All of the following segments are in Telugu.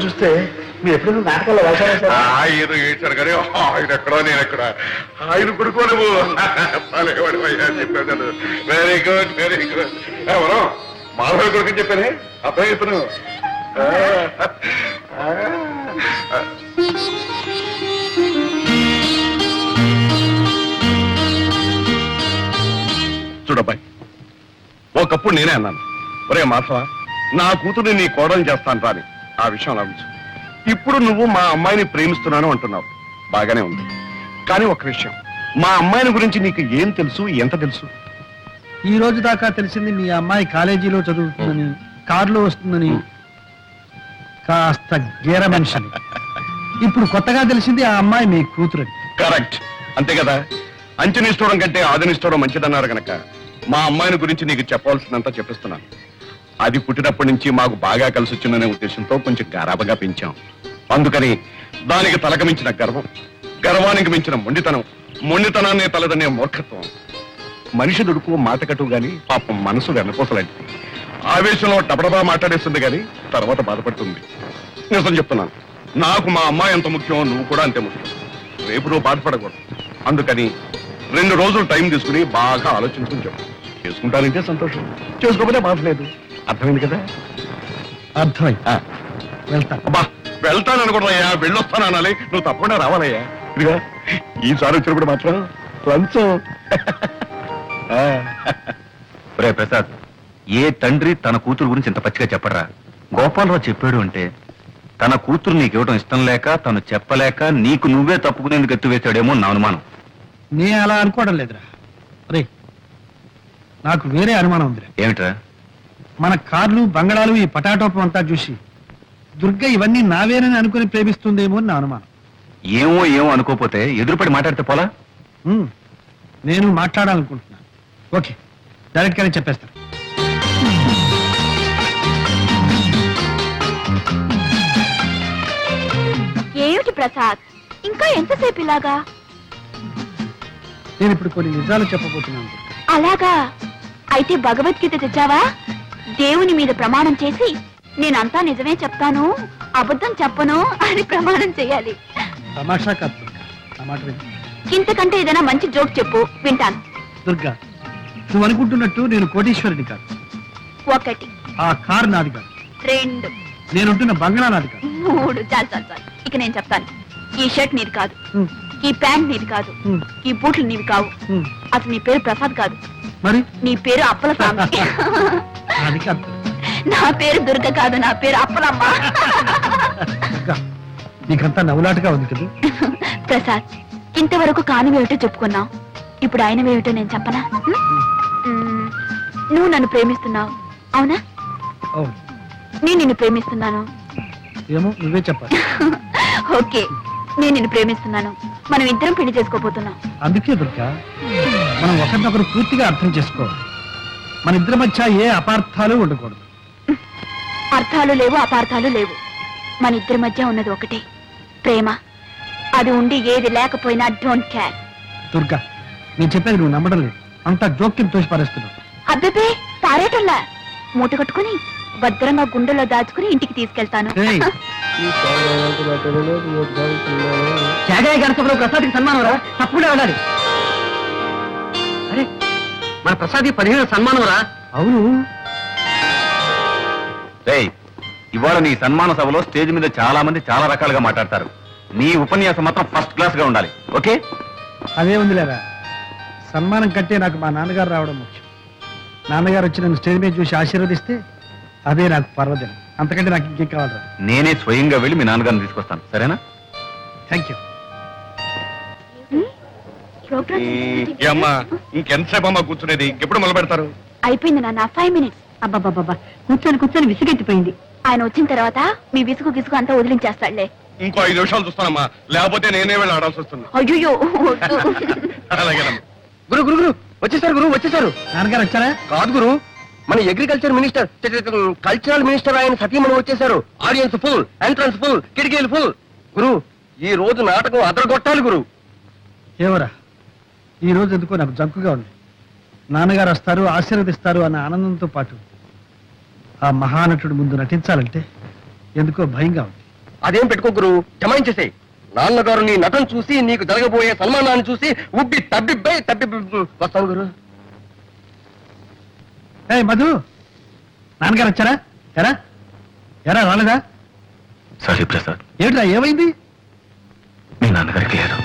పోటీ చూస్తే మీరు ఎప్పుడైనా నాటకాల్లో వేషాలు వేశారా? ఆయన ఏడ్చాడు కానీ ఆయన ఎక్కడో నేను ఎక్కడ? ఆయన కొడుకో నువ్వు. చెప్పాను వెరీ గుడ్ వెరీ గుడ్ ఎవరో మాధవ కొడుకు చెప్పానే? అబ్బాయి ఇతను ఆ, ఆ, చూడబ్బాయి ఒకప్పుడు నేనే అన్నాను. ఒరే మాసవా నా కూతురు నీ కోడలు చేస్తాను రాని. ఆ విషయం లభించు ఇప్పుడు నువ్వు మా అమ్మాయిని ప్రేమిస్తున్నాను అంటున్నావు. బాగానే ఉంది. కానీ ఒక విషయం. మా అమ్మాయిని గురించి నీకు ఏం తెలుసు ఎంత తెలుసు? ఈ రోజు దాకా తెలిసింది మీ అమ్మాయి కాలేజీలో చదువుతుందని కారులో వస్తుందని. కాస్త గేర మనిషిని. ఇప్పుడు కొత్తగా తెలిసింది ఆ అమ్మాయి మీ కూతురని. కరెక్ట్. అంతే కదా? అంచనిస్తూడం కంటే ఆదనిస్తూడం మంచిదన్నారు గనక మా అమ్మాయిని గురించి నీకు చెప్పాల్సినంత చెప్పిస్తున్నాను. అది పుట్టినప్పటి నుంచి మాకు బాగా కలిసి వచ్చిందనే ఉద్దేశంతో కొంచెం గారాబగా పెంచాం. అందుకని దానికి తలక మించిన గర్వం గర్వానికి మించిన మొండితనం మొండితనాన్ని తలదనే మూర్ఖత్వం. మనిషి దుడుకు మాటకటు గాని పాపం మనసు వెనకోసలాంటిది ఆవేశంలో డబడబా మాట్లాడేస్తుంది కానీ తర్వాత బాధపడుతుంది. నిజం చెప్తున్నాను నాకు మా అమ్మాయి ఎంత ముఖ్యం నువ్వు కూడా అంతే ముఖ్యం. రేపు నువ్వు బాధపడకూడదు. అందుకని రెండు రోజులు టైం తీసుకుని బాగా ఆలోచించుకుని చెప్పు. చేసుకుంటానంటే సంతోషం. చేసుకోకపోతే బాధ లేదు. అర్థమైంది కదా? అర్థమైంది. ఆ, వెళ్తా. అబ్బా వెళ్తాను అనుకుంటున్నాయా వెళ్ళొస్తాను అనాలి. నువ్వు తప్పకుండా రావాలయ్యా. ఇదిగా ఈసారి వచ్చినప్పుడు మాత్రం లంచం. రే ప్రసాద్ ఏ తండ్రి తన కూతురు గురించి ఇంత పచ్చిగా చెప్పడరా? గోపాలరావు చెప్పాడు అంటే తన కూతురు నీకు ఇవ్వడం ఇష్టం లేక తను చెప్పలేక నీకు నువ్వే తప్పుకునేందుకు ఎత్తువేశాడేమో నా అనుమానం. నే అలా అనుకోవడం లేదురా. రే నాకు వేరే అనుమానం ఉందిరా. ఏమిట్రా? మన కార్లు బంగళాలు ఈ పటాటోపం అంతా చూసి దుర్గ ఇవన్నీ నావేనని అనుకుని ప్రేమిస్తుందేమో అని నా అనుమానం. ఏమో ఏమో అనుకోపోతే ఎదురుపడి మాట్లాడితే పోలా? ఉమ్, నేను మాట్లాడాలనుకుంటున్నాను. ఓకే. డైరెక్ట్ గానే చెప్పేస్తాను. ఏమిటి ప్రసాద్? ఇంకా ఎంతసేపు ఇలాగా? నేను ఇప్పుడు కొన్ని నిజాలు చెప్పబోతున్నాను. అలాగా? అయితే భగవద్గీత తెచ్చావా? దేవుని మీద ప్రమాణం చేసి నేనంతా నిజమే చెప్తాను అబద్ధం చెప్పను అని ప్రమాణం చేయాలి. తమాషా కాదు దుర్గా. నా మాట విను. ఇంతకంటే ఏదైనా మంచి జోక్ చెప్పు వింటాను. దుర్గా నువ్వు అనుకుంటున్నట్టు నేను కోటీశ్వరుని కాదు. ఒకటి. ఆ కారు నాది కాదు. రెండు. నేనుంటున్న బంగళా నాది కాదు. మూడు. చాలు చాలు చాలు. ఇక నేను చెప్తాను. ఈ షర్ట్ నీది కాదు. ఉమ్, ఈ ప్యాంట్ నీది కాదు. ఉమ్, ఈ బూట్లు నీవి కావు. ఉమ్. అసలు నీ పేరు ప్రసాద్ కాదు. మరి? నీ పేరు అప్పల స్వామి అది కాదు దుర్గా. నా పేరు దుర్గ కాదు నా పేరు అప్పలమ్మ. దుర్గా నీకంతా నవ్వులాటగా ఉంది కదా. ప్రసాద్ ఇంతవరకు కానివేమిటో చెప్పుకున్నావు. ఇప్పుడు ఆయనవేమిటో నేను చెప్పనా? నువ్వు నన్ను ప్రేమిస్తున్నావు అవునా? అవును. నేను నిన్ను ప్రేమిస్తున్నాను. ఏమో నువ్వే చెప్పాలి. ఓకే నేను నిన్ను ప్రేమిస్తున్నాను. మనం ఇద్దరం పెళ్ళి చేసుకోబోతున్నాం. అందుకే దుర్గా మనం ఒకరినొకరు పూర్తిగా అర్థం చేసుకోవాలి. మన ఇద్దరి మధ్య ఏ అపార్థాలు ఉండకూడదు. అర్థాలు లేవు అపార్థాలు లేవు. మన ఇద్దరి మధ్య ఉన్నది ఒకటే. ప్రేమ. అది ఉండి ఏది లేకపోయినా డోంట్ కేర్ దుర్గా నేను చెప్పేది నువ్వు నమ్మడం లేదు. అంతా జోక్యం తోసి పారేస్తున్నావు. అబ్బే పారేటల్లా మూట కట్టుకుని భద్రంగా గుండెలో దాచుకుని ఇంటికి తీసుకెళ్తాను. ఏయ్, త్యాగయ్య గణసభలో ప్రసాద్కి సన్మానం రా. తప్పకుండా వెళ్ళాలి. అరే మన ప్రసాద్కి పదిహేను సన్మానం రా అవును. రేయ్ ఇవాళ నీ సన్మాన సభలో స్టేజ్ మీద చాలా మంది చాలా రకాలుగా మాట్లాడతారు. నీ ఉపన్యాసం మాత్రం ఫస్ట్ క్లాస్గా ఉండాలి. ఓకే? అదే ఉంది లేరా సన్మానం కంటే నాకు మా నాన్నగారు రావడం ముఖ్యం. నాన్నగారు వచ్చి నన్ను స్టేజ్ మీద చూసి ఆశీర్వదిస్తే అదే నాకు పర్వదినం. అంతకంటే నాకు ఇంకేం కావాలరా? నేనే స్వయంగా వెళ్ళి మీ నాన్నగారిని తీసుకొస్తాను. సరేనా? థ్యాంక్ యూ అమ్మ ఇంకెంతసేపు అమ్మ కూర్చునేది? ఎప్పుడు మొదలు పెడతారు అయిపోయింది నాన్న ఫైవ్ మినిట్స్ అబ్బాబాబా కూర్చొని కూర్చొని విసిగెత్తిపోయింది. ఆయన వచ్చిన తర్వాత మీ విసుగు గిసుగు అంతా వదిలించేస్తాడులే. ఇంకో ఐదు నిమిషాలు చూస్తానమ్మా. లేకపోతే నేనే వెళ్ళి ఆడాల్సి వస్తుంది. అయ్యో అలాగేనమ్మా గురు గురు గురు వచ్చేసారు గురు వచ్చేసారు. నాన్నగారు వచ్చారా? కాదు గురు మన అగ్రికల్చర్ మినిస్టర్ కల్చరల్ మినిస్టర్ ఆయన సతీమణి వచ్చేసారు. ఆడియన్స్ ఫుల్ ఎంట్రన్స్ ఫుల్ కిటికీలు ఫుల్ గురు ఈ రోజు నాటకం అదరగొట్టాలి గురు. ఏమరా ఈ రోజు ఎందుకో నాకు జంకుగా ఉంది. నాన్నగారు వస్తారు ఆశీర్వదిస్తారు అన్న ఆనందంతో పాటు ఆ మహానటుడు ముందు నటించాలంటే ఎందుకో భయంగా ఉంది. అదేం పెట్టుకో గురు జమాయించేసే నాన్నగారు నీ నటన చూసి నీకు జరగబోయే సన్మానాన్ని చూసి ఉబ్బి తబ్బిబ్బై తబ్బి వస్తాను గురు. ఏ మధు! నాన్నగారు వచ్చారా? ఎరా? ఎరా రాలేదా? సారీ ప్రసాద్ ఏమిట్రా ఏమైంది? మీ నాన్నగారికి లేదు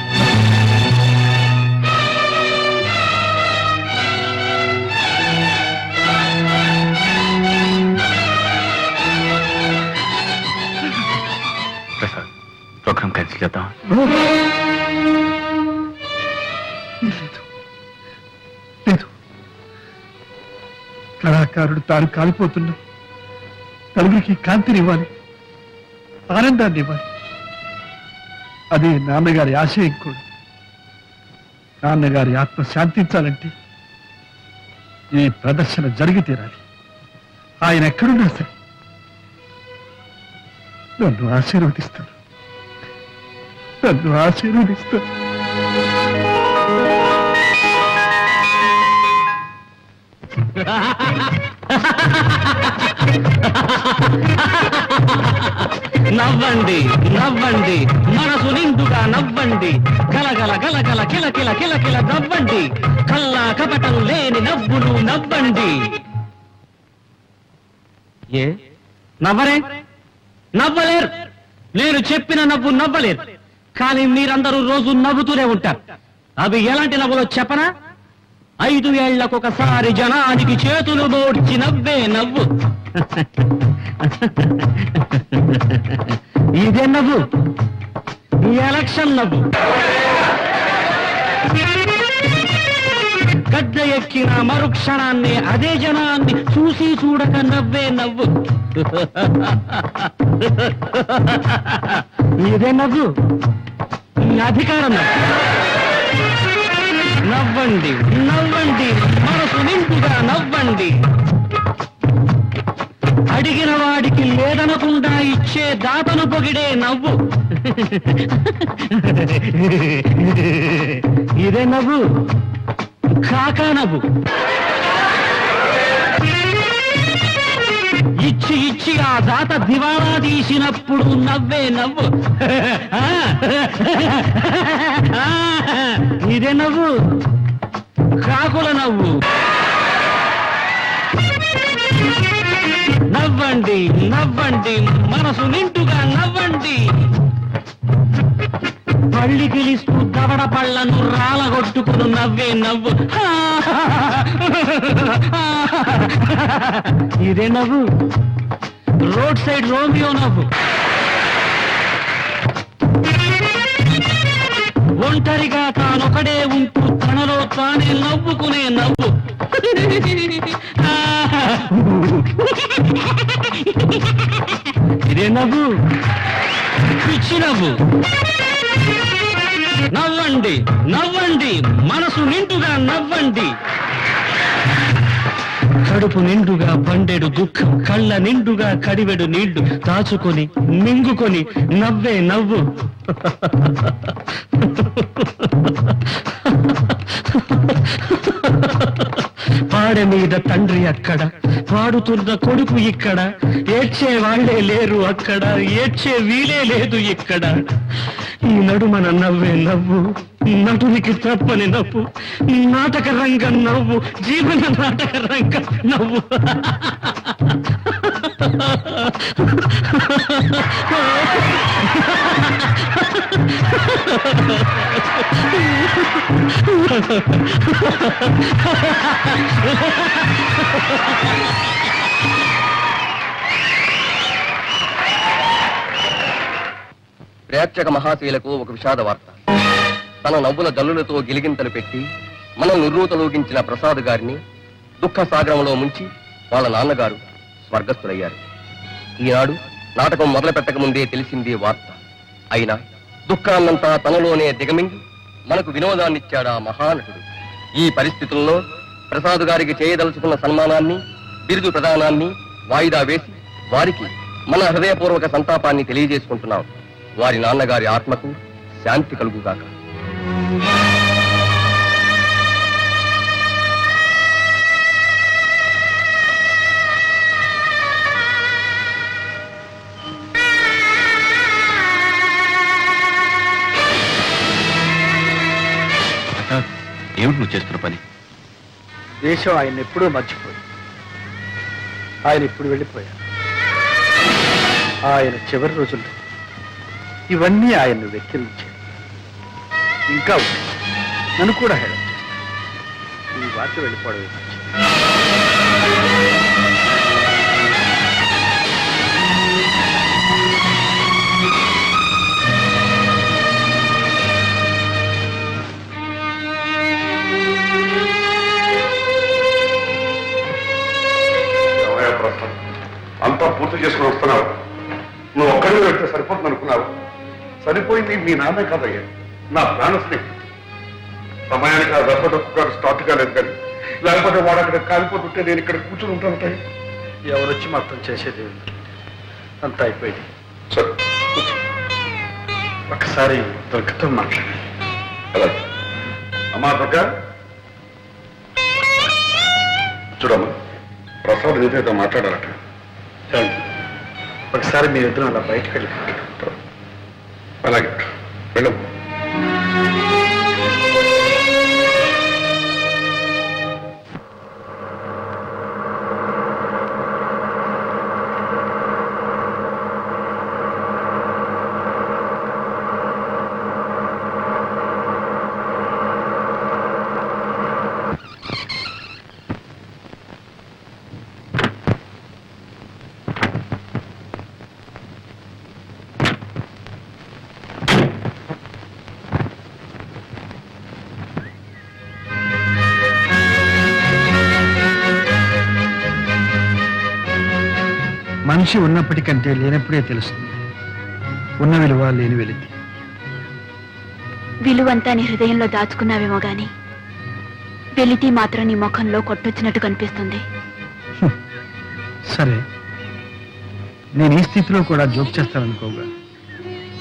ప్రోగ్రామ్ చేద్దాం లేదు. కళాకారుడు తాను కాలిపోతున్నా నలుగురికి కాంతినివ్వాలి ఆనందాన్ని ఇవ్వాలి. అది నాన్నగారి ఆశయం కూడా. నాన్నగారి ఆత్మ శాంతించాలంటే ఈ ప్రదర్శన జరిగి తీరాలి. ఆయన ఎక్కడున్నా సరే నన్ను ఆశీర్వదిస్తాను నన్ను ఆశీర్వదిస్తా. నవ్వండి నవ్వండి మనసు నిండుగా నవ్వండి. కలగల కలగల కిలకిల కిలకిల నవ్వండి. కల్లా కపటం లేని నవ్వులు నవ్వండి. ఏ? నవ్వరే? నవ్వలేరు. నేను చెప్పిన నవ్వు నవ్వలేరు. కానీ మీరందరూ రోజు నవ్వుతూనే ఉంటారు. అవి ఎలాంటి నవ్వులో చెప్పనా? ఐదు ఏళ్ళకొకసారి జనానికి చేతులు మోడ్చి నవ్వే నవ్వు. ఇదే నవ్వు. ఎలక్షన్ నవ్వు. గడ్డ ఎక్కిన మరుక్షణాన్ని అదే జనాన్ని చూసి చూడక నవ్వే నవ్వు. ఇదే నవ్వు? ఈ అధికారం నవ్వండి నవ్వండి మనసు నింపుగా నవ్వండి. అడిగిన వాడికి లేదనకుండా ఇచ్చే దాతను పొగిడే నవ్వు. ఇదే నవ్వు. కాకా నవ్వు. ఇచ్చి ఇచ్చి ఆ దాత దివాలా తీసినప్పుడు నవ్వే నవ్వు. ఇదే నవ్వు. కాకుల నవ్వు. నవ్వండి నవ్వండి మనసు నింటుగా నవ్వండి. పళ్ళి గిలిస్తూ దవడ పళ్ళను రాలగొట్టుకుని నవ్వే నవ్వు. ఇదే నవ్వు. రోడ్ సైడ్ రోమియో నవ్వు. ఒంటరిగా తానొకడే ఉంటూ తనలో తానే నవ్వుకునే నవ్వు. ఇదే నవ్వు. పిచ్చి నవ్వు. నవ్వండి నవ్వండి మనసు నిండుగా నవ్వండి. కడుపు నిండుగా పండెడు దుఃఖం కళ్ళ నిండుగా కడివెడు నీళ్ళు దాచుకొని మింగుకొని నవ్వే నవ్వు. పాడ మీద తండ్రి అక్కడ పాడుతున్న కొడుకు ఇక్కడ ఏడ్చే వాళ్ళే లేరు అక్కడ ఏడ్చే వీలే లేదు ఇక్కడ. ఈ నడుమన నవ్వే నవ్వు నటునికి తప్పని నవ్వు నాటక రంగం నవ్వు జీవన నాటక రంగం నవ్వు. ప్రేక్షక మహాశీలకు ఒక విషాద వార్త. తన నవ్వుల జల్లులతో గిలిగింతలు పెట్టి మనం నిర్రూతలోగించిన ప్రసాద్ గారిని దుఃఖ సాగరంలో ముంచి వాళ్ళ నాన్నగారు స్వర్గస్థులయ్యారు. ఈనాడు నాటకం మొదలు పెట్టక ముందే తెలిసింది వార్త. అయినా దుఃఖాన్నంతా తనలోనే దిగమింగి మనకు వినోదాన్నిచ్చాడా మహానటుడు. ఈ పరిస్థితుల్లో ప్రసాద్ గారికి చేయదలుచుకున్న సన్మానాన్ని బిరుదు ప్రదానాన్ని వాయిదా వేసి వారికి మన హృదయపూర్వక సంతాపాన్ని తెలియజేసుకుంటున్నాం. వారి నాన్నగారి ఆత్మకు శాంతి కలుగుగాక. ఏమిటి నువ్వు చేస్తున్న పని? దేశం ఆయన ఎప్పుడూ మర్చిపోయి ఆయన ఇప్పుడు వెళ్ళిపోయారు ఆయన చివరి రోజుల్లో ఇవన్నీ ఆయన్ను వెక్కిరించాయి. ఇంకా ఉంది నన్ను కూడా హేళన చేస్తాను ఈ వార్త వెళ్ళిపోవడమే మంచిది. అంతా పూర్తి చేసుకుని వస్తున్నావు. నువ్వు ఒక్కడిని వెళ్తే సరిపోతుంది అనుకున్నావు. సరిపోయింది మీ నాన్నే కాదయ్యా నా ప్రాణ స్నేహితుడు. సమయానికి ఆ దశడొక్కు గారు స్టార్ట్ కాలేదు కానీ లేకపోతే వాడు అక్కడ కాలిపోతుంటే నేను ఇక్కడ కూర్చుని ఉంటాను ఎవరొచ్చి మొత్తం చేసేది? అంతా అయిపోయింది. సరే ఒకసారి దుర్గతో మాట్లాడాలి. అలాగే అమ్మా దుర్గా. చూడమ్మా ప్రసాద్ నీతో మాట్లాడాలట చూడండి ఒకసారి మీరిద్దరం అలా బయటకు వెళ్ళి అలాగే. వెళ్ళము మనిషి ఉన్నప్పటికంటే లేనప్పుడే తెలుస్తుంది. ఉన్న విలువ లేని వెలితి. విలువంతా నీ హృదయంలో దాచుకున్నావేమో గాని వెలితి మాత్రం నీ ముఖంలో కొట్టొచ్చినట్టు కనిపిస్తుంది. సరే. నేను ఈ స్థితిలో కూడా జోక్ చేస్తాననుకోగా